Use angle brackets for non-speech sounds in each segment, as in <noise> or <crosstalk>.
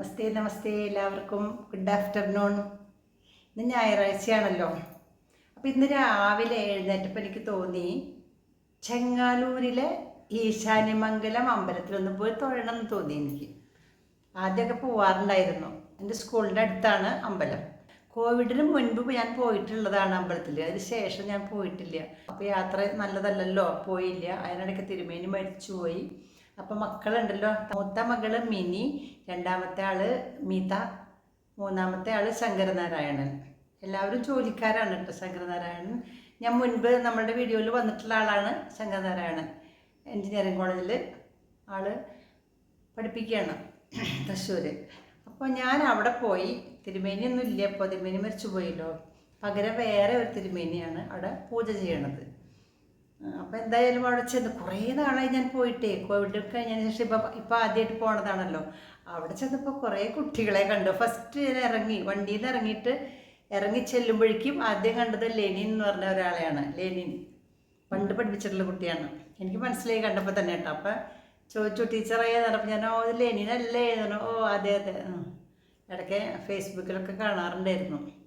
നമസ്തേ നമസ്തേ എല്ലാവർക്കും. Good afternoon ഇന്ന് ഞായറാഴ്ചയാണല്ലോ. അപ്പോൾ ഇന്ന് രാവിലെ എഴുന്നേറ്റപ്പോൾ എനിക്ക് തോന്നി ചെങ്ങാലൂരിലെ ഈശാന്യമംഗലം അമ്പലത്തിലൊന്ന് പോയി തൊഴണം എന്ന് തോന്നി എനിക്ക്. ആദ്യമൊക്കെ പോവാറുണ്ടായിരുന്നു. എന്റെ സ്കൂളിന്റെ അടുത്താണ് അമ്പലം. കോവിഡിന് മുൻപ് ഞാൻ പോയിട്ടുള്ളതാണ് അമ്പലത്തിൽ അതിന് ശേഷം ഞാൻ പോയിട്ടില്ല. അപ്പോൾ യാത്ര നല്ലതല്ലല്ലോ. പോയില്ല. അതിനിടയ്ക്ക് തിരുമേനി മരിച്ചുപോയി. അപ്പം മക്കളുണ്ടല്ലോ. മൂത്ത മകൾ മിനി രണ്ടാമത്തെ ആൾ മീത മൂന്നാമത്തെ ആൾ ശങ്കരനാരായണൻ. എല്ലാവരും ജോലിക്കാരാണ് കേട്ടോ ശങ്കരനാരായണൻ. ഞാൻ മുൻപ് നമ്മളുടെ വീഡിയോയിൽ വന്നിട്ടുള്ള ആളാണ് ശങ്കരനാരായണൻ. എൻജിനീയറിംഗ് കോളേജിൽ ആൾ പഠിപ്പിക്കുകയാണ് തൃശ്ശൂർ അപ്പോൾ ഞാൻ അവിടെ പോയി. തിരുമേനിയൊന്നും ഇല്ല. അപ്പോൾ തിരുമേനി മരിച്ചു പോയല്ലോ പകരം വേറെ ഒരു തിരുമേനിയാണ് അവിടെ പൂജ ചെയ്യണത്. അപ്പോൾ എന്തായാലും അവിടെ ചെന്ന് കുറേ നാളായി ഞാൻ പോയിട്ടേ. കോവിഡ് കഴിഞ്ഞതിന് ശേഷം ഇപ്പം ഇപ്പം ആദ്യമായിട്ട് പോണതാണല്ലോ. അവിടെ ചെന്നപ്പോൾ കുറേ കുട്ടികളെ കണ്ടു. ഫസ്റ്റ് ഞാൻ ഇറങ്ങി വണ്ടിയിൽ നിന്ന് ഇറങ്ങിയിട്ട് ഇറങ്ങി ചെല്ലുമ്പോഴേക്കും ആദ്യം കണ്ടത് ലെനിൻ എന്ന് പറഞ്ഞ ഒരാളെയാണ്. ലെനിൻ. പണ്ട് പഠിപ്പിച്ചിട്ടുള്ള കുട്ടിയാണ്. എനിക്ക് മനസ്സിലായി കണ്ടപ്പോൾ തന്നെ കേട്ടോ. അപ്പം ചോദിച്ചു ടീച്ചറേ പറഞ്ഞപ്പോൾ ഞാൻ ഓ ഇത് ലെനിനല്ലേ? ഓ അതെ അതെ. ഇടയ്ക്ക് ഫേസ്ബുക്കിലൊക്കെ കാണാറുണ്ടായിരുന്നു.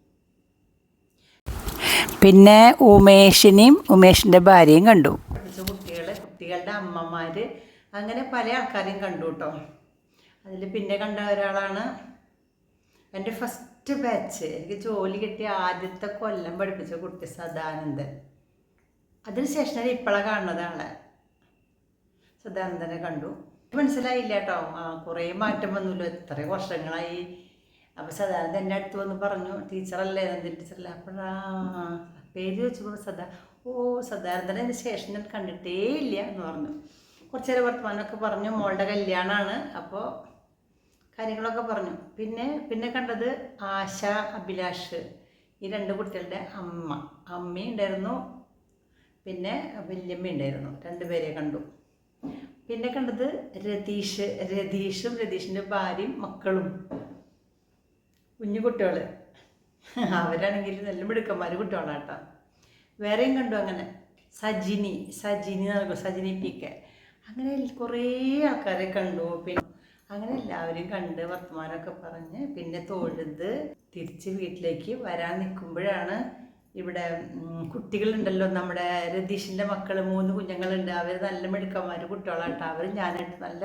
പിന്നെ ഉമേഷിനെയും ഉമേഷിന്റെ ഭാര്യയും കണ്ടു. കുട്ടികളെ കുട്ടികളുടെ അമ്മമാർ അങ്ങനെ പല ആൾക്കാരെയും കണ്ടു കേട്ടോ അതിൽ പിന്നെ കണ്ട ഒരാളാണ് എന്റെ ഫസ്റ്റ് ബാച്ച് എനിക്ക് ജോലി കിട്ടിയ ആദ്യത്തെ കൊല്ലം പഠിപ്പിച്ച കുട്ടി സദാനന്ദൻ. അതിനുശേഷം ഞാൻ ഇപ്പോഴാണ് കാണുന്നതാണ് സദാനന്ദനെ കണ്ടു. മനസ്സിലായില്ല കേട്ടോ ആ കുറേ മാറ്റം വന്നല്ലോ. എത്ര വർഷങ്ങളായി അപ്പോൾ സദാനന്ദ എന്റെ അടുത്ത് വന്ന് പറഞ്ഞു ടീച്ചറല്ലേ? നന്ദി ടീച്ചറല്ലേ അപ്പോഴാ. പേര് ചോദിച്ചപ്പോൾ സദാ ഓ സദാനന്ദനെ ശേഷം ഞാൻ കണ്ടിട്ടേ ഇല്ല എന്ന് പറഞ്ഞു. കുറച്ച് നേരം വർത്തമാനമൊക്കെ പറഞ്ഞു മോളുടെ കല്യാണമാണ് അപ്പോൾ കാര്യങ്ങളൊക്കെ പറഞ്ഞു. പിന്നെ പിന്നെ കണ്ടത് ആശ അഭിലാഷ് ഈ രണ്ട് കുട്ടികളുടെ അമ്മ. അമ്മയും ഉണ്ടായിരുന്നു പിന്നെ വല്യമ്മ ഉണ്ടായിരുന്നു രണ്ടുപേരെ കണ്ടു. പിന്നെ കണ്ടത് രതീഷ് രതീഷും രതീഷിന്റെ ഭാര്യയും മക്കളും. കുഞ്ഞു കുട്ടികൾ അവരാണെങ്കിൽ നല്ല മിടുക്കന്മാർ കുട്ടികളാണ് കേട്ടോ വേറെയും കണ്ടു അങ്ങനെ. സജിനി സജിനി നൽകും സജിനി പി കെ. അങ്ങനെ കുറേ ആൾക്കാരെ കണ്ടു. പിന്നെ അങ്ങനെ എല്ലാവരും കണ്ട് വർത്തമാനമൊക്കെ പറഞ്ഞ് പിന്നെ തൊഴുത് തിരിച്ച് വീട്ടിലേക്ക് വരാൻ നിൽക്കുമ്പോഴാണ് ഇവിടെ കുട്ടികളുണ്ടല്ലോ നമ്മുടെ രതീഷിന്റെ മക്കൾ മൂന്ന് കുഞ്ഞുങ്ങളുണ്ട്. അവർ നല്ല മിടുക്കന്മാർ കുട്ടികളാട്ടോ. അവർ ഞാനായിട്ട് നല്ല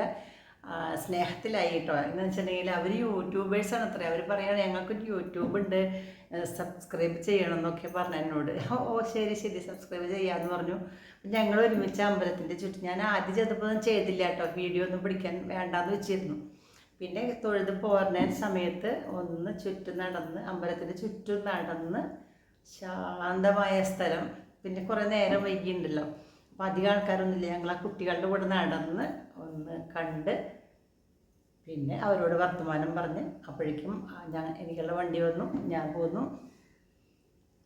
സ്നേഹത്തിലായി കേട്ടോ എന്ന് വെച്ചിട്ടുണ്ടെങ്കിൽ അവർ യൂട്യൂബേഴ്സാണ് അത്ര. അവർ പറയുകയാണ് ഞങ്ങൾക്കൊരു യൂട്യൂബ് ഉണ്ട്. സബ്സ്ക്രൈബ് ചെയ്യണം എന്നൊക്കെ പറഞ്ഞു എന്നോട്. ഓ ശരി ശരി സബ്സ്ക്രൈബ് ചെയ്യാമെന്ന് പറഞ്ഞു. ഞങ്ങൾ ഒരുമിച്ച് അമ്പലത്തിന്റെ ചുറ്റും ഞാൻ ആദ്യം ചെയ്തപ്പോൾ ചെയ്തില്ല കേട്ടോ. വീഡിയോ ഒന്നും പിടിക്കാൻ വേണ്ടാന്ന് വെച്ചിരുന്നു. പിന്നെ തൊഴുത് പോരുന്ന സമയത്ത് ഒന്ന് ചുറ്റും നടന്ന് അമ്പലത്തിന്റെ ചുറ്റും നടന്ന് ശാന്തമായ സ്ഥലം. പിന്നെ കുറേ നേരം വൈകിയുണ്ടല്ലോ അപ്പം അധികം ആൾക്കാരൊന്നുമില്ല. ഞങ്ങൾ ആ കുട്ടികളുടെ കൂടെ നടന്ന് ഒന്ന് കണ്ട് പിന്നെ അവരോട് വർത്തമാനം പറഞ്ഞ് അപ്പോഴേക്കും ഞാൻ എനിക്കുള്ള വണ്ടി വന്നു ഞാൻ പോന്നു.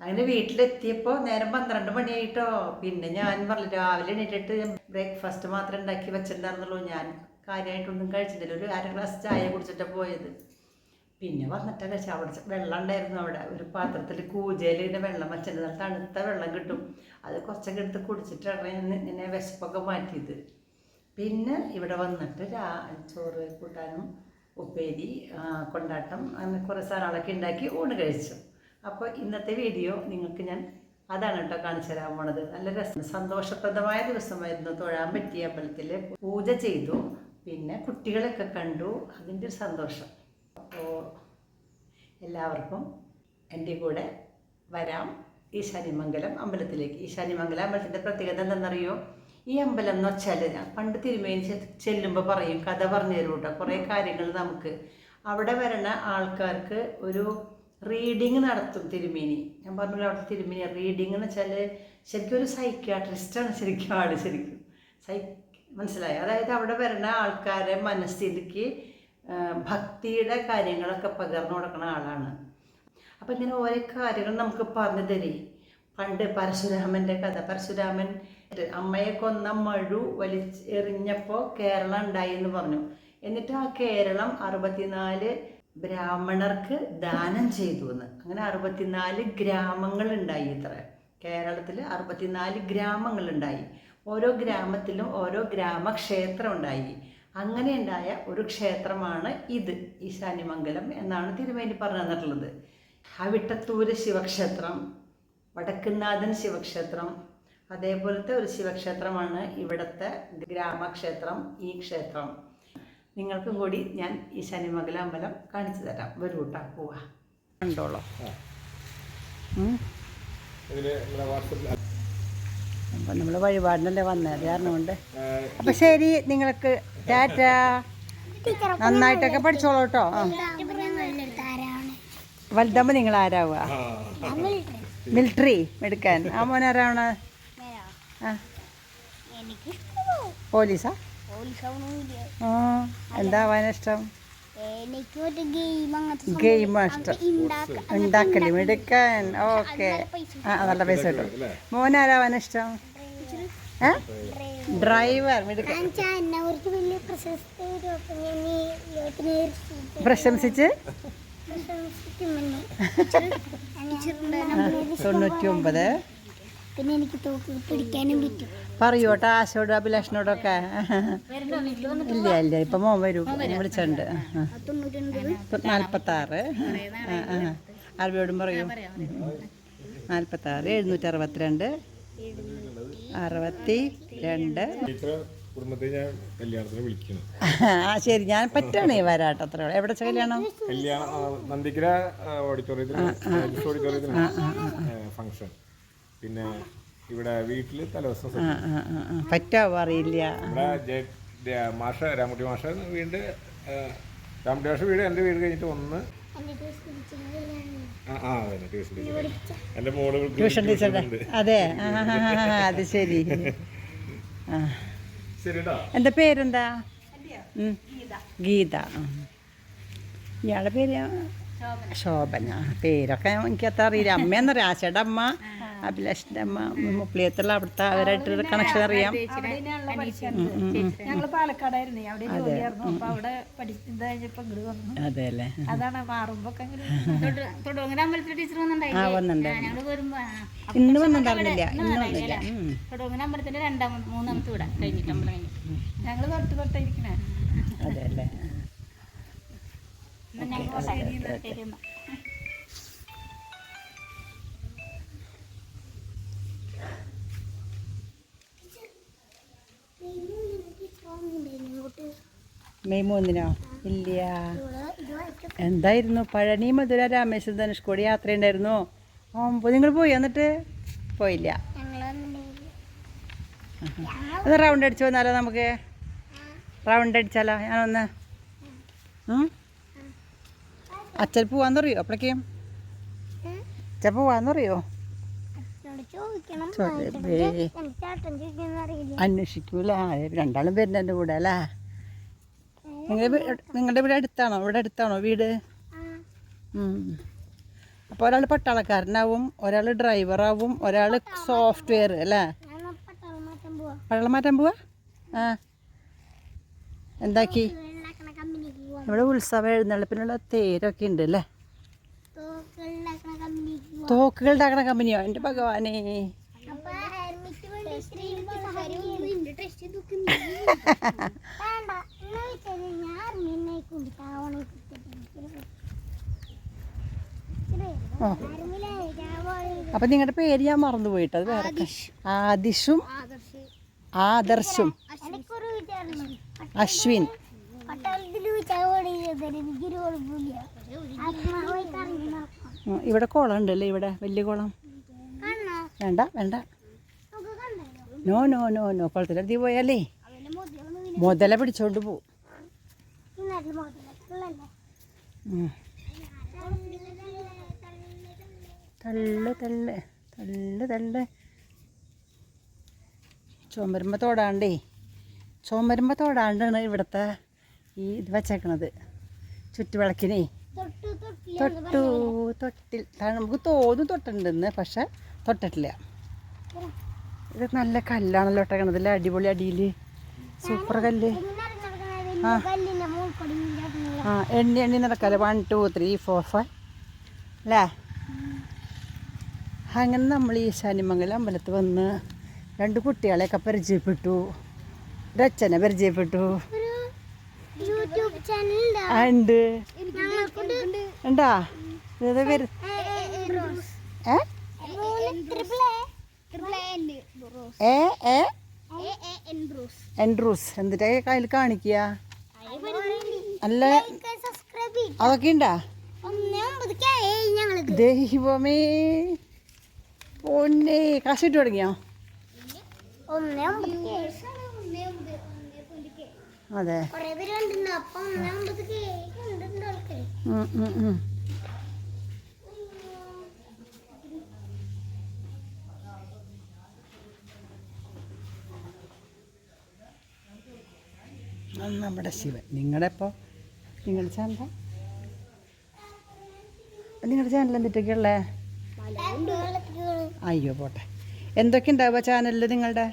അങ്ങനെ വീട്ടിലെത്തിയപ്പോൾ നേരം പന്ത്രണ്ട് മണിയായിട്ടോ. പിന്നെ ഞാൻ പറഞ്ഞു രാവിലെ എണീറ്റിട്ട് ബ്രേക്ക്ഫാസ്റ്റ് മാത്രമേ ഉണ്ടാക്കി വെച്ചിട്ടുണ്ടായിരുന്നുള്ളൂ. ഞാൻ കാര്യമായിട്ടൊന്നും കഴിച്ചിട്ടില്ല. ഒരു അര ഗ്ലാസ് ചായ കുടിച്ചിട്ടാണ് പോയത്. പിന്നെ വന്നിട്ട് കഴിച്ച അവിടെ വെള്ളം ഉണ്ടായിരുന്നു അവിടെ. ഒരു പാത്രത്തിൽ കൂജയിലിന്റെ വെള്ളം വെച്ചിട്ട് തണുത്ത വെള്ളം കിട്ടും. അത് കുറച്ചൊക്കെ എടുത്ത് കുടിച്ചിട്ടാണ് ഇങ്ങനെ വിശപ്പൊക്കെ മാറ്റിയത്. പിന്നെ ഇവിടെ വന്നിട്ട് രാ ചോറ് കൂട്ടാനും ഉപ്പേരി കൊണ്ടാട്ടം അങ്ങനെ കുറേ സാധനങ്ങളൊക്കെ ഉണ്ടാക്കി ഊണ് കഴിച്ചു. അപ്പോൾ ഇന്നത്തെ വീഡിയോ നിങ്ങൾക്ക് ഞാൻ അതാണ് കേട്ടോ കാണിച്ചു തരാൻ പോണത്. നല്ല രസം സന്തോഷപ്രദമായ ദിവസമായിരുന്നു. തൊഴാൻ പറ്റിയ അമ്പലത്തിൽ പൂജ ചെയ്തു. പിന്നെ കുട്ടികളൊക്കെ കണ്ടു. അതിന്റെ ഒരു സന്തോഷം. അപ്പോൾ എല്ലാവർക്കും എന്റെ കൂടെ വരാം. ഈശാനിമംഗലം അമ്പലത്തിലേക്ക്. ഈശാനിമംഗലം അമ്പലത്തിന്റെ പ്രത്യേകത എന്താണെന്നറിയോ? ഈ അമ്പലം എന്ന് വെച്ചാൽ ഞാൻ പണ്ട് തിരുമേനി ചെല്ലുമ്പോൾ പറയും കഥ പറഞ്ഞു തരും കേട്ടോ കുറേ കാര്യങ്ങൾ നമുക്ക്. അവിടെ വരണ ആൾക്കാർക്ക് ഒരു റീഡിങ് നടത്തും തിരുമേനി. ഞാൻ പറഞ്ഞല്ലോ അവിടെ തിരുമേനി റീഡിങ് എന്ന് വെച്ചാൽ ശരിക്കും ഒരു സൈക്യാട്രിസ്റ്റാണ് ശരിക്കും ആൾ ശരിക്കും. സൈ മനസ്സിലായി? അതായത് അവിടെ വരണ ആൾക്കാരെ മനസ്സിലേക്ക് ഭക്തിയുടെ കാര്യങ്ങളൊക്കെ പകർന്നു കൊടുക്കുന്ന ആളാണ്. അപ്പം ഇങ്ങനെ ഓരോ കാര്യങ്ങൾ നമുക്ക് പറഞ്ഞു തരേ. പണ്ട് പരശുരാമന്റെ കഥ. പരശുരാമൻ അമ്മയെ കൊന്ന മഴു വലിച്ച് എറിഞ്ഞപ്പോൾ കേരളം ഉണ്ടായി എന്ന് പറഞ്ഞു. എന്നിട്ട് ആ കേരളം അറുപത്തിനാല് ബ്രാഹ്മണർക്ക് ദാനം ചെയ്തു എന്ന്. അങ്ങനെ അറുപത്തിനാല് ഗ്രാമങ്ങൾ ഉണ്ടായി ഇത്ര. കേരളത്തിൽ അറുപത്തിനാല് ഗ്രാമങ്ങളുണ്ടായി ഓരോ ഗ്രാമത്തിലും ഓരോ ഗ്രാമക്ഷേത്രം ഉണ്ടായി. അങ്ങനെ ഉണ്ടായ ഒരു ക്ഷേത്രമാണ് ഇത് ഈശാന്യമംഗലം എന്നാണ് തിരുമേനി പറഞ്ഞു തന്നിട്ടുള്ളത്. അവിട്ടത്തൂര് ശിവക്ഷേത്രം വടക്കുന്നാഥൻ ശിവക്ഷേത്രം അതേപോലത്തെ ഒരു ശിവക്ഷേത്രമാണ് ഇവിടുത്തെ ഗ്രാമക്ഷേത്രം ഈ ക്ഷേത്രം. നിങ്ങൾക്കും കൂടി ഞാൻ ഈ ഈശാന്യമംഗലം അമ്പലം കാണിച്ചു തരാം. വരൂ പോവാ. കണ്ടോളോ. അപ്പം നമ്മൾ വഴിപാടിനല്ലേ വന്നത് കാരണം കൊണ്ട് അപ്പം ശരി നിങ്ങൾക്ക് ടാറ്റ. നന്നായിട്ടൊക്കെ പഠിച്ചോളൂ കേട്ടോ ആ. വലുതാകുമ്പോൾ നിങ്ങൾ ആരാവുക മിലിറ്ററി എടുക്കാൻ. ആ ആ പോലീസാ ആ എന്താവാൻ ഇഷ്ടം എനിക്ക് ഒരു ഗെയിം ഇഷ്ടം ഉണ്ടാക്കൽ മിടുക്കൻ ഓക്കെ ആ നല്ല പൈസ കിട്ടും മോൻ ആരാവാൻ ഇഷ്ടം ഡ്രൈവർ മിടുക്കൻ പ്രശംസിച്ച് തൊണ്ണൂറ്റി ഒമ്പത് പിന്നെ എനിക്ക് തൂക്കി പിടിക്കാനും പറ്റും പറയൂ കേട്ടോ ആശയോടും അഭിലാഷനോടൊക്കെ ഇല്ല ഇല്ല ഇപ്പൊ മോൻ വരും വിളിച്ചിട്ടുണ്ട് നാൽപ്പത്തി നാൽപ്പത്താറ് അറബിയോടും പറയൂ നാൽപ്പത്താറ് എഴുന്നൂറ്റി അറുപത്തിരണ്ട് അറുപത്തി രണ്ട് കുടുംബത്തെ ഞാൻ കല്യാണത്തിന് വിളിക്കുന്നു ആ ശരി ഞാൻ പറ്റണേ വരാട്ടോ അത്ര എവിടെ വെച്ച കല്യാണം കല്യാണം ആ, നന്ദിക്കര ഓഡിറ്റോറിയത്തിൽ ഓഡിറ്റോറിയത്തിൽ ഫംഗ്ഷൻ പിന്നെ ഇവിടെ വീട്ടിൽ തലേദിവസം പറ്റാവോ അറിയില്ല. ഇവിടെ മാഷ രാമുട്ടി മാഷ വീട് ആ, രാമുട്ടി മാഷ വീട് എന്റെ വീട് കഴിഞ്ഞിട്ട് ഒന്ന്. എന്റെ ടീച്ചർ മോൾ ട്യൂഷൻ ടീച്ചറുടെ അതെ അത് ശരി. എന്താ പേരെന്താ. ഗീത. ഇയാളുടെ പേര് ശോഭന. പേരൊക്കെ എനിക്കത്ര അറിയില്ല അമ്മയെന്നറിയാം ആശയുടെ അമ്മ അഭിലാഷിന്റെ അമ്മ മുപ്പിളിയത്തുള്ള അവിടുത്തെ അവരായിട്ട് കണക്ഷൻ അറിയാം. ഞങ്ങൾ പാലക്കാടായിരുന്നേ. അവിടെ ജോലിയായിരുന്നു. അപ്പൊ അവിടെ പഠിച്ചത് കഴിഞ്ഞപ്പോ ഇങ്ങോട്ട് വന്നു. അതെ അല്ലേ? അതാണ് മാറുമ്പോ <laughs> തൊടുങ്ങര ടീച്ചർ വന്നിട്ടുണ്ടായിരുന്നു ഇന്ന് വന്നിട്ടുണ്ടായിരുന്നില്ല. ഇന്ന് വന്നില്ല. അമ്പലത്തിന്റെ രണ്ടാമത്തെ മൂന്നാമത്തെ വീടാ. കഴിഞ്ഞിട്ട് അമ്പലം കഴിഞ്ഞു ഞങ്ങൾ തൊട്ട് തൊട്ടായിരിക്കണേ അതെ അല്ലേ? ഞങ്ങൾ മെയ് മൂന്നിനോ ഇല്ല. എന്തായിരുന്നു? പഴനി മധുര രാമേശ്വരം ധനുഷ്കോടി യാത്രയുണ്ടായിരുന്നു. ഒമ്പത് നിങ്ങൾ പോയി എന്നിട്ട്? പോയില്ല. അത് റൗണ്ട് അടിച്ചു വന്നാലോ നമുക്ക്? റൗണ്ട് അടിച്ചാലോ? ഞാനൊന്ന്. അച്ഛൻ പോവാന്നറിയോ അപ്പോഴേക്കും അച്ഛൻ പോവാന്നറിയോ അന്വേഷിക്കൂല. രണ്ടാളും വരുന്ന എന്റെ കൂടെ അല്ലേ നിങ്ങളുടെ നിങ്ങളുടെ വീട് അടുത്താണോ? ഇവിടെ അടുത്താണോ വീട്? അപ്പോൾ ഒരാൾ പട്ടാളക്കാരനാവും ഒരാൾ ഡ്രൈവറാവും ഒരാൾ സോഫ്റ്റ്വെയർ അല്ലേ? പട്ടാളം മാറ്റാൻ പോവാ? ആ. എന്താക്കി? ഇവിടെ ഉത്സവം എഴുന്നള്ളിപ്പിനുള്ള തേരൊക്കെ ഉണ്ട് അല്ലേ? തോക്കുകൾ ഉണ്ടാക്കണ കമ്പനിയോ? എന്റെ ഭഗവാനേ. അപ്പൊ ഓ നിങ്ങളുടെ പേര് ഞാൻ മറന്നുപോയിട്ട് അത് വേറെ ആദിഷും ആദർശ്. അശ്വിൻ. ഇവിടെ കുളം ഉണ്ടല്ലേ ഇവിടെ? വലിയ കുളം? വേണ്ട വേണ്ട. No no no no. കുളത്തിലെത്തി പോയാലേ മുതല പിടിച്ചോണ്ട് പോവും. തള്ള് തള്ള് തള്ള് തള്ള്. ചുമരുമ്പ തോടാണ്ടേ. ചുമരുമ്പ തോടാണ്ടാണ് ഇവിടുത്തെ ഈ ഇത് വച്ചേക്കണത്. ചുറ്റുവിളക്കിനേ. തൊട്ടു തൊട്ടി തൊട്ടു തൊട്ടിൽ. നമുക്ക് തോന്നും തൊട്ടിട്ടുണ്ടെന്ന് പക്ഷെ തൊട്ടിട്ടില്ല. ഇത് നല്ല കല്ലാണല്ലോ ഇട്ടേക്കണത് അല്ലേ അടിപൊളി അടിയിൽ സൂപ്പർ കല്ല്. ആ. ആ എണ്ണി എണ്ണി നടക്കാല്ലേ one two three four five അല്ലേ? അങ്ങനെ നമ്മൾ ഈ ശനിമംഗലം അമ്പലത്ത് വന്ന് രണ്ട് കുട്ടികളെയൊക്കെ പരിചയപ്പെട്ടു. ഒരച്ഛനെ പരിചയപ്പെട്ടു. ഉണ്ട്. ഉണ്ടാ? പേര് A triple A. Triple A ഉണ്ട് bros. A A? A A N bros. Andrews എന്നിട്ട് കയ്യിൽ കാണിക്കുക അല്ല. അതൊക്കെ ഉണ്ടാ ദൈവമേ. പൊന്നേ. കാശിട്ട് തുടങ്ങിയോ ഒന്നേ ഒമ്പത് ഒന്നേ പോയിന്റ് അതെ കുറേ പേര് കണ്ടിട്ടുണ്ട് അപ്പൊ ഒന്നേ ഒമ്പതൊക്കെ കണ്ടിട്ടുണ്ട് ആൾക്കാര് ഉം, ഉം, അത്. നമ്മുടെ ശിവൻ. നിങ്ങളുടെ ഇപ്പോൾ നിങ്ങളുടെ ചാനൽ നിങ്ങളുടെ ചാനൽ എന്തിട്ടൊക്കെയുള്ളേ അയ്യോ പോട്ടെ. എന്തൊക്കെ ഉണ്ടാവുക ചാനലിൽ നിങ്ങളുടെ?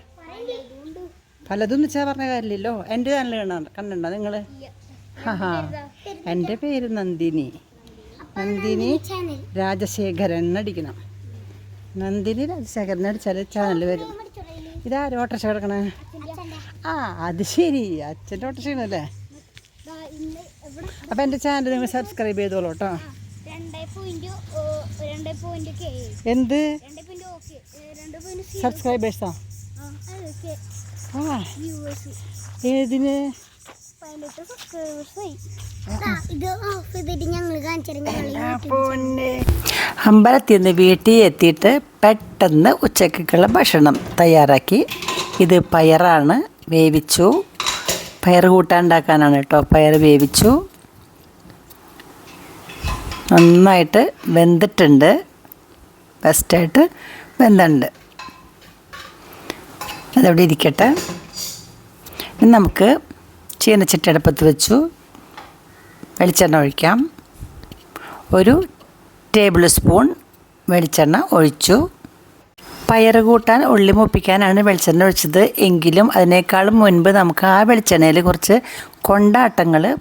പലതും വെച്ചാൽ പറഞ്ഞ കാര്യമില്ലല്ലോ. എന്റെ ചാനൽ കാണാൻ കണ്ടോ നിങ്ങൾ? ഹാ എന്റെ പേര് നന്ദിനി. നന്ദിനി. രാജശേഖരൻ അടിക്കണം നന്ദിനി രാജശേഖരൻ അടിച്ചാൽ ചാനൽ വരും. ഇതാരും ഓട്ടർഷ കിടക്കണേ? ആ അത് ശരി. അച്ഛന്റെ ഓട്ടർഷയാണല്ലേ അപ്പം എന്റെ ചാനൽ നിങ്ങൾ സബ്സ്ക്രൈബ് ചെയ്തോളൂ കേട്ടോ. എന്ത്? സബ്സ്ക്രൈബേഴ്സാ ആ. ഏതിന്? അമ്പലത്തിൽ നിന്ന് വീട്ടിൽ എത്തിയിട്ട് പെട്ടെന്ന് ഉച്ചക്കുള്ള ഭക്ഷണം തയ്യാറാക്കി. ഇത് പയറാണ് വേവിച്ചു. പയർ കൂട്ടാൻ ഉണ്ടാക്കാനാണ് കേട്ടോ. പയർ വേവിച്ചു. നന്നായിട്ട് വെന്തിട്ടുണ്ട്. ബെസ്റ്റായിട്ട് വെന്തുണ്ട് അതവിടെ ഇരിക്കട്ടെ. ഇനി നമുക്ക് ചീനച്ചട്ടി അടുപ്പത്ത് വെച്ചു. വെളിച്ചെണ്ണ ഒഴിക്കാം. ഒരു ടേബിൾ സ്പൂൺ വെളിച്ചെണ്ണ ഒഴിച്ചു. പയർ കൂട്ടാൻ ഉള്ളി മുപ്പിക്കാനാണ് വെളിച്ചെണ്ണ ഒഴിച്ചത്. എങ്കിലും അതിനേക്കാളും മുൻപ് നമുക്ക് ആ വെളിച്ചെണ്ണയിൽ കുറച്ച് കൊണ്ടാട്ടങ്ങൾ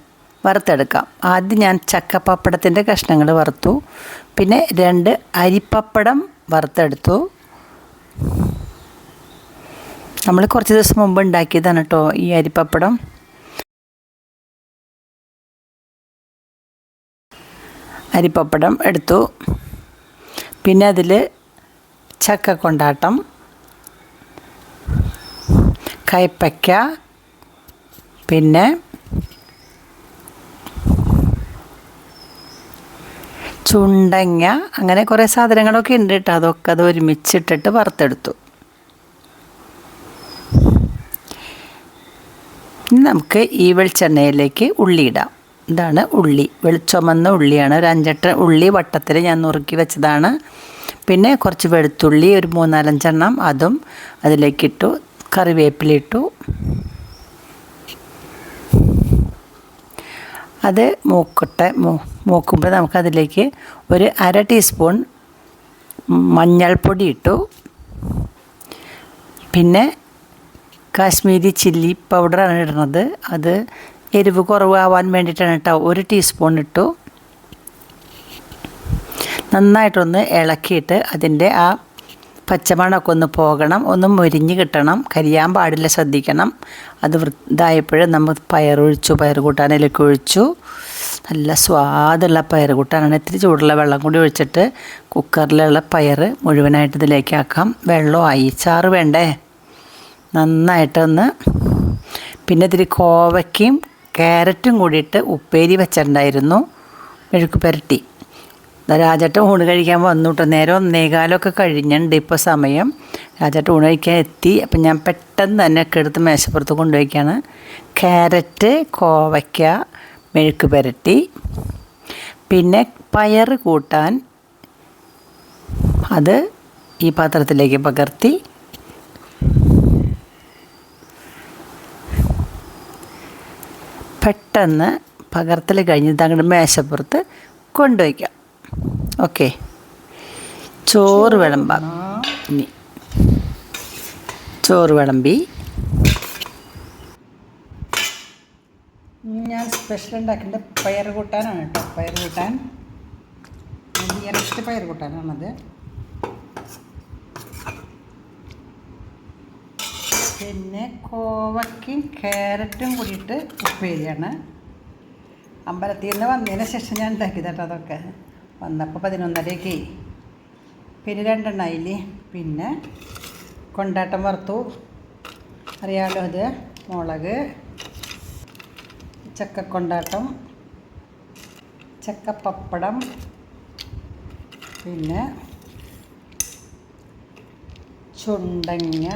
വറുത്തെടുക്കാം. ആദ്യം ഞാൻ ചക്കപ്പപ്പടത്തിന്റെ കഷ്ണങ്ങൾ വറുത്തു. പിന്നെ രണ്ട് അരിപ്പപ്പടം വറുത്തെടുത്തു. നമ്മൾ കുറച്ച് ദിവസം മുമ്പ് ഉണ്ടാക്കിയതാണ് കേട്ടോ ഈ അരിപ്പപ്പടം. അരിപ്പപ്പടം എടുത്തു. പിന്നെ അതിൽ ചക്ക കൊണ്ടാട്ടം കയ്പ്പയ്ക്ക പിന്നെ ചുണ്ടങ്ങ അങ്ങനെ കുറേ സാധനങ്ങളൊക്കെ ഉണ്ട് കേട്ടോ അതൊക്കെ അത് ഒരുമിച്ചിട്ടിട്ട് വറുത്തെടുത്തു. ഇനി നമുക്ക് ഈ വെളിച്ചെണ്ണയിലേക്ക് ഉള്ളി ഇടാം. ഇതാണ് ഉള്ളി. വെളിച്ചൊമന്ന ഉള്ളിയാണ്. ഒരു അഞ്ചെട്ട് ഉള്ളി വട്ടത്തിൽ ഞാൻ നുറുക്കി വെച്ചതാണ്. പിന്നെ കുറച്ച് വെളുത്തുള്ളി ഒരു മൂന്നാലഞ്ചെണ്ണം അതും അതിലേക്കിട്ടു കറിവേപ്പില ഇട്ടു അത് മൂക്കട്ടെ മൂ മൂക്കുമ്പോൾ നമുക്കതിലേക്ക് ഒരു അര ടീസ്പൂൺ മഞ്ഞൾപ്പൊടി ഇട്ടു. പിന്നെ കാശ്മീരി ചില്ലി പൗഡറാണ് ഇടുന്നത്. അത് എരിവ് കുറവാവാൻ വേണ്ടിയിട്ടാണ് കേട്ടോ. ഒരു ടീസ്പൂൺ ഇട്ടു. നന്നായിട്ടൊന്ന് ഇളക്കിയിട്ട് അതിന്റെ ആ പച്ചമണമൊക്കെ ഒന്ന് പോകണം. ഒന്ന് മുരിഞ്ഞ് കിട്ടണം. കരിയാൻ പാടില്ല ശ്രദ്ധിക്കണം. അത് ഇതായപ്പോൾ നമ്മൾ പയറൊഴിച്ചു. പയർ കൂട്ടാനിലേക്ക് ഒഴിച്ചു. നല്ല സ്വാദുള്ള പയർ കൂട്ടാനാണ്. ഇത്തിരി ചൂടുള്ള വെള്ളം കൂടി ഒഴിച്ചിട്ട് കുക്കറിലുള്ള പയർ മുഴുവനായിട്ട് ഇതിലേക്ക് ആക്കാം. ആയി വേണ്ടേ? നന്നായിട്ടൊന്ന് പിന്നെ ഇതിൽ കോവയ്ക്കും ക്യാരറ്റും കൂടിയിട്ട് ഉപ്പേരി വെച്ചിട്ടുണ്ടായിരുന്നു. മെഴുക്ക് പുരട്ടി. രാജേട്ടൻ ഊണ് കഴിക്കാൻ വന്നുട്ടോ നേരം ഒന്നേകാലമൊക്കെ കഴിഞ്ഞിട്ടുണ്ട് ഇപ്പോൾ സമയം. രാജേട്ടൻ ഊണ് കഴിക്കാൻ എത്തി. അപ്പം ഞാൻ പെട്ടെന്ന് തന്നെ ഒക്കെ എടുത്ത് മേശപ്പുറത്ത് കൊണ്ടുപോയിക്കാണ്. ക്യാരറ്റ് കോവയ്ക്ക മെഴുക്ക് പുരട്ടി. പിന്നെ പയർ കൂട്ടാൻ അത് ഈ പാത്രത്തിലേക്ക് പകർത്തി. പെട്ടെന്ന് പകർത്തൽ കഴിഞ്ഞ് അങ്ങോട്ട് മേശപ്പുറത്ത് കൊണ്ടുവയ്ക്കാം. ഓക്കെ. ചോറ് വിളമ്പാം. ഇനി. ചോറ് വിളമ്പി. ഞാൻ സ്പെഷ്യൽ ഉണ്ടാക്കേണ്ട പയർ കൂട്ടാനാണ് കേട്ടോ. പയർ കൂട്ടാൻ. ഇറച്ചിട്ട് പയർ കൂട്ടാനാണത്. പിന്നെ കോവയ്ക്കും ക്യാരറ്റും കൂടിയിട്ട് ഉപ്പ് ഉപ്പേരിയാണ് അമ്പലത്തിൽ നിന്ന് വന്നതിന് ശേഷം ഞാൻ ഉണ്ടാക്കിയത് കേട്ടോ അതൊക്കെ. വന്നപ്പോൾ പതിനൊന്നരയൊക്കെ പിന്നെ രണ്ടെണ്ണമായില്ലേ പിന്നെ കൊണ്ടാട്ടം വറുത്തു. അറിയാമല്ലോ അത് മുളക് ചക്കക്കൊണ്ടാട്ടം ചക്കപ്പപ്പടം പിന്നെ ചുണ്ടങ്ങ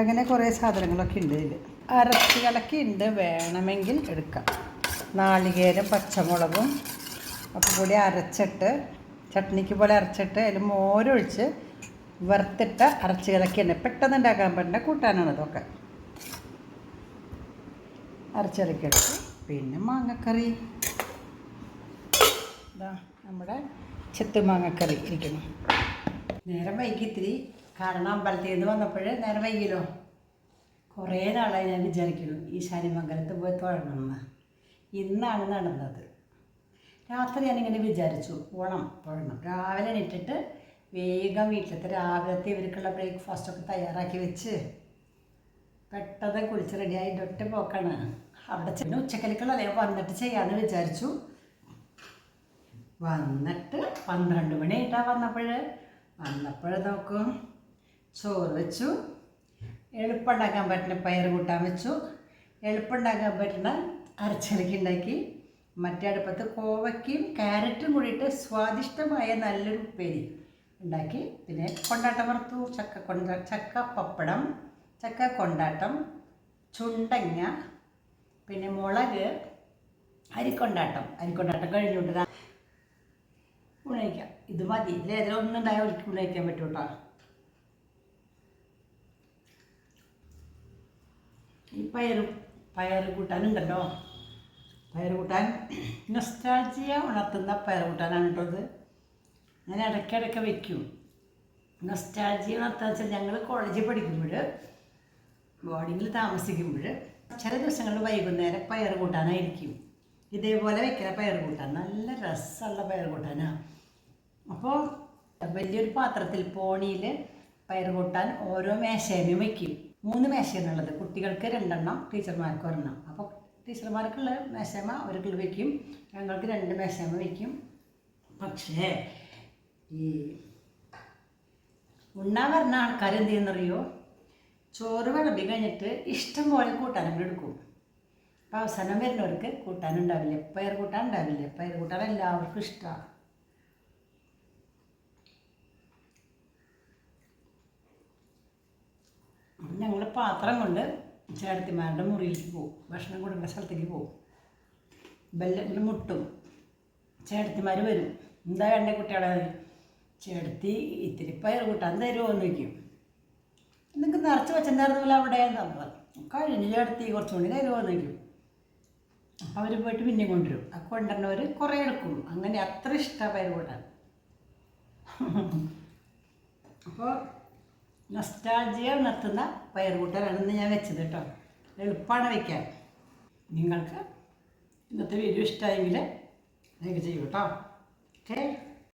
അങ്ങനെ കുറേ സാധനങ്ങളൊക്കെ ഉണ്ട് ഇതിൽ അരച്ച് കലക്കി ഉണ്ട് വേണമെങ്കിൽ എടുക്കാം. നാളികേരം പച്ചമുളകും ഒക്കെ കൂടി അരച്ചിട്ട് ചട്നിക്ക് പോലെ അരച്ചിട്ട് അതിൽ മോരൊഴിച്ച് വറുത്തിട്ട് അരച്ച് കലക്കി തന്നെ. പെട്ടെന്ന് ഉണ്ടാക്കാൻ പറ്റുന്ന കൂട്ടാനാണ് ഇതൊക്കെ. അരച്ചിറക്കിയെടുത്ത് പിന്നെ മാങ്ങക്കറി. ഇതാ നമ്മുടെ ചെത്തു മാങ്ങക്കറി ഇരിക്കുന്നു. നേരം വൈകി ഇത്തിരി കാരണം അമ്പലത്തിൽ നിന്ന് വന്നപ്പോൾ നേരം വൈകിയല്ലോ കുറേ നാളായി ഞാൻ വിചാരിക്കുന്നു ഈ ശനിമംഗലത്ത് പോയി തൊഴണമെന്ന്. ഇന്നാണ് നടന്നത്. രാത്രി ഞാനിങ്ങനെ വിചാരിച്ചു പോകണം തൊഴണം. രാവിലെ എണീറ്റിട്ട് വേഗം വീട്ടിലത്തെ. രാവിലത്തെ ഇവർക്കുള്ള ബ്രേക്ക്ഫാസ്റ്റൊക്കെ തയ്യാറാക്കി വെച്ച് പെട്ടെന്ന് കുളിച്ച് റെഡിയായി ഒറ്റ പോക്കാണ്. അവിടെ ചെന്ന് ഉച്ചക്കലിക്കുള്ളതേ വന്നിട്ട് ചെയ്യാന്ന് വിചാരിച്ചു. വന്നിട്ട് പന്ത്രണ്ട് മണി ആയിട്ടാണ് വന്നപ്പോൾ വന്നപ്പോഴേ നോക്കും ചോറ് വെച്ചു. എളുപ്പമുണ്ടാക്കാൻ പറ്റുന്ന പയർ കൂട്ടാൻ വെച്ചു. എളുപ്പമുണ്ടാക്കാൻ പറ്റുന്ന അരച്ചിറക്കി ഉണ്ടാക്കി. മറ്റേ അടുപ്പത്ത് കോവയ്ക്കും ക്യാരറ്റും കൂടിയിട്ട് സ്വാദിഷ്ടമായ നല്ലൊരു ഉപ്പേരി ഉണ്ടാക്കി. പിന്നെ കൊണ്ടാട്ടം വറുത്തു. ചക്ക കൊണ്ട ചക്ക പപ്പടം ചക്ക കൊണ്ടാട്ടം ചുണ്ടങ്ങ പിന്നെ മുളക് അരിക്കൊണ്ടാട്ടം. അരിക്കൊണ്ടാട്ടം കഴിഞ്ഞുകൊണ്ട് ഉണയിക്കാം. ഇത് മതി. ഇതിലേതെങ്കിലും ഒന്നും ഉണ്ടായാൽ ഉണയിക്കാൻ പറ്റും ഈ പയർ പയർ കൂട്ടാനുണ്ടല്ലോ. പയർ കൂട്ടാൻ നൊസ്റ്റാൾജിയ ഉണർത്തുന്ന പയർ കൂട്ടാനാണ് കേട്ടോ ഇത്. ഞാൻ ഇടയ്ക്കിടയ്ക്ക് വെക്കും. നൊസ്റ്റാൾജിയ ഉണർത്തുക വെച്ചാൽ ഞങ്ങൾ കോളേജിൽ പഠിക്കുമ്പോൾ ബോർഡിങ്ങിൽ താമസിക്കുമ്പോൾ ചില ദിവസങ്ങളിൽ വൈകുന്നേരം പയർ കൂട്ടാനായിരിക്കും. ഇതേപോലെ വെക്കുന്ന പയർ കൂട്ടാൻ നല്ല രസമുള്ള പയർ കൂട്ടാനാണ് അപ്പോൾ വലിയൊരു പാത്രത്തിൽ പോണിയിൽ പയർ കൂട്ടാൻ ഓരോ മേശയിലും വയ്ക്കും മൂന്ന് മേശയെന്നുള്ളത് കുട്ടികൾക്ക് രണ്ടെണ്ണം ടീച്ചർമാർക്ക് ഒരെണ്ണം. അപ്പോൾ ടീച്ചർമാർക്കുള്ള മേശമ അവർക്കുള്ള വയ്ക്കും ഞങ്ങൾക്ക് രണ്ട് മേശമ വയ്ക്കും പക്ഷേ ഈ ഉണ്ണാൻ വരുന്ന ആൾക്കാർ എന്ത് ചെയ്യുന്നറിയോ? ചോറ് വിളമ്പി കഴിഞ്ഞിട്ട് ഇഷ്ടം പോലെ കൂട്ടാനും എടുക്കും. അപ്പോൾ അവസാനം വരുന്നവർക്ക് കൂട്ടാനുണ്ടാവില്ല പയർ കൂട്ടാൻ ഉണ്ടാവില്ല. പയർ കൂട്ടാൻ എല്ലാവർക്കും ഇഷ്ടമാണ് ഞങ്ങൾ പാത്രം കൊണ്ട് ചേട്ടത്തിമാരുടെ മുറിയിലേക്ക് പോകും. ഭക്ഷണം കൊടുക്കുന്ന സ്ഥലത്തേക്ക് പോകും. ബെല്ലങ്ങൾ മുട്ടും. ചേട്ടത്തിമാർ വരും. എന്താ വേണ്ട കുട്ടികളെ? ചേട്ടത്തി ഇത്തിരി പയർ കൂട്ടാൻ തരുമോ എന്ന് വയ്ക്കും നിങ്ങൾക്ക് നിറച്ച് വെച്ചിട്ടുണ്ടായിരുന്നില്ല അവിടെ? നമ്മൾ കഴിഞ്ഞ് ചേട്ടത്തി കുറച്ചും കൂടി തരുമോ എന്ന് വയ്ക്കും അപ്പോൾ അവർ പോയിട്ട് പിന്നെയും കൊണ്ടുവരും. ആ കൊണ്ടുവരുന്നവർ കുറേ എടുക്കും. അങ്ങനെ അത്ര ഇഷ്ടമാണ് പയർ കൂട്ടാൻ. അപ്പോൾ നസ്റ്റാൾജിയ ഉണർത്തുന്ന പയർ കൂട്ടാനാണ് ഇന്ന് ഞാൻ വെച്ചത് കേട്ടോ. എളുപ്പമാണ് വയ്ക്കാൻ നിങ്ങൾക്ക് ഇന്നത്തെ വീഡിയോ ഇഷ്ടമായെങ്കിൽ ലൈക്ക് ചെയ്യൂ കേട്ടോ. ഓക്കെ